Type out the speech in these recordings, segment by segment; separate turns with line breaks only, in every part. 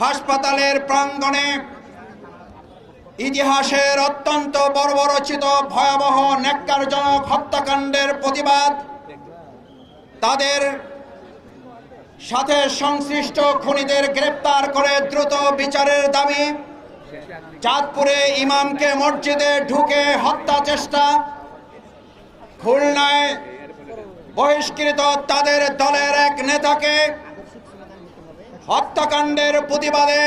হাসপাতালের প্রাঙ্গণে ইতিহাসের অত্যন্ত বর্বরচিত ভয়াবহ ন্যাক্কারজনক হত্যাকাণ্ডের প্রতিবাদ তাদের সাথে সংশ্লিষ্ট খুনিদের গ্রেপ্তার করে দ্রুত বিচারের দাবি। চাঁদপুরে ইমামকে মসজিদে ঢুকে হত্যা চেষ্টা। খুলনায় বহিষ্কৃত তাদের দলের এক নেতাকে হত্যাকাণ্ডের প্রতিবাদে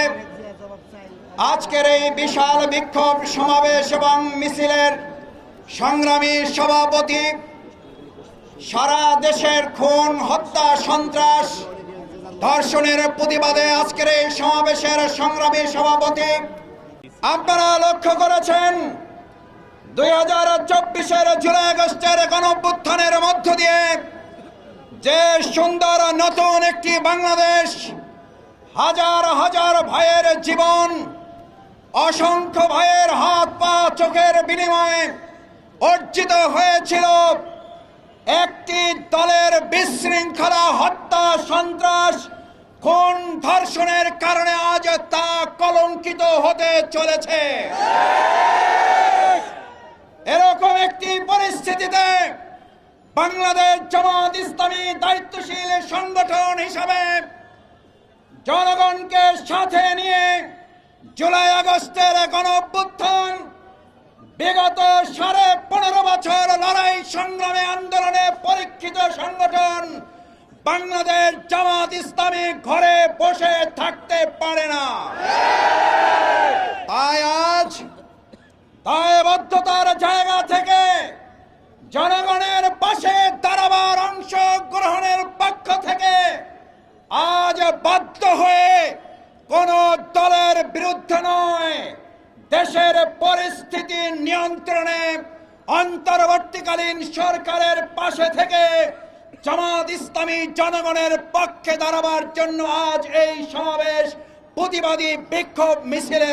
আজকের এই বিশাল বিক্ষোভ সমাবেশ এবং মিছিলের সংগ্রামী সভাপতি সারা দেশের খুন, হত্যা, সন্ত্রাস ধর্ষণের প্রতিবাদে আজকের এই সমাবেশের সংগ্রামী সভাপতি আপনারা লক্ষ্য করেছেন? দুই হাজার চব্বিশের জুলাই আগস্টের গণঅভ্যুত্থানের মধ্য দিয়ে যে সুন্দর নতুন একটি বাংলাদেশ হাজার হাজার ভাইয়ের জীবন, অসংখ্য ভাইয়ের হাত পা চোখের বিনিময়ে অর্জিত হয়েছিল। একটি দলের বিশৃঙ্খলা, হত্যা, সন্ত্রাস খুন ধর্ষণের কারণে আজ তা কলঙ্কিত হতে চলেছে? এরকম একটি পরিস্থিতিতে বাংলাদেশ জামাত ইসলামী দায়িত্বশীল সংগঠন হিসাবে জনগণকে সাথে নিয়ে জুলাই আগস্টের গণ অভ্যুত্থান বিগত সাড়ে পনেরো বছর লড়াই সংগ্রামে আন্দোলনে পরীক্ষিত সংগঠন বাংলাদেশ জামাত ইসলামী ঘরে বসে থাকতে পারে না। তাই আজ দায়বদ্ধতার জায়গা থেকে জনগণের দলের বিরুদ্ধে নয়। দেশের পরিস্থিতি নিয়ন্ত্রণে অন্তর্বর্তীকালীন সরকারের পাশে থেকে জামাত ইসলামী জনগণের পক্ষে দাঁড়াবার জন্য আজ এই সমাবেশ প্রতিবাদী বিক্ষোভ মিছিলের